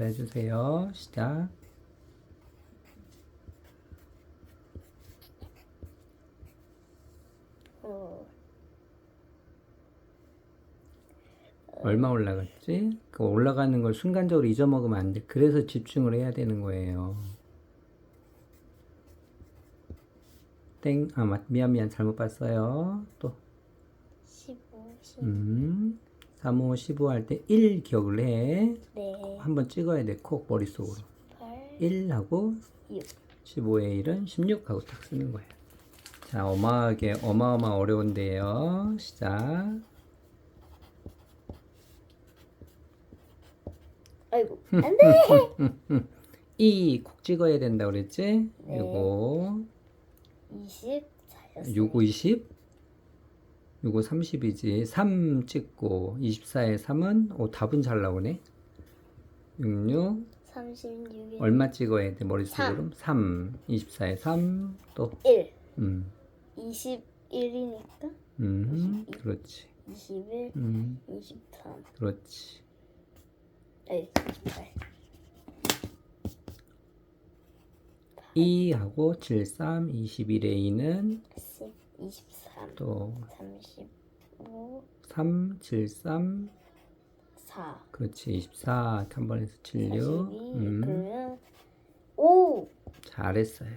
해주세요. 시작. 어, 얼마 올라갔지? 그 올라가는 걸 순간적으로 잊어먹으면 안 돼. 그래서 집중을 해야 되는 거예요. 땡, 아, 맞, 미안, 미안, 잘못 봤어요. 또, 15, 10. 음, 3, 5, 15 할 때 1 기억을 해. 네. 한번 찍어야 돼, 콕, 머릿속으로. 8, 1하고 6. 15의 1은 16하고 딱 쓰는 거예요. 자, 어마하게, 어마어마 어려운데요. 시작. 아이고, 안 돼! 2, 콕 찍어야 된다 그랬지? 네. 요거. 20, 4였어요. 6, 20. 요거 30이지. 3 찍고 24에 3은 오 답은 잘 나오네. 66 36에 얼마 찍어야 돼 머릿속으로? 3. 24에 3 또 1. 음. 21이니까 음. 그렇지. 21, 음. 23. 그렇지. 아니, 28. 2하고 73 21에 2는 10, 23, 또 35, 3 73 4. 그렇지. 24한 번에서 76. 42. 음. 그러면 5. 잘했어요.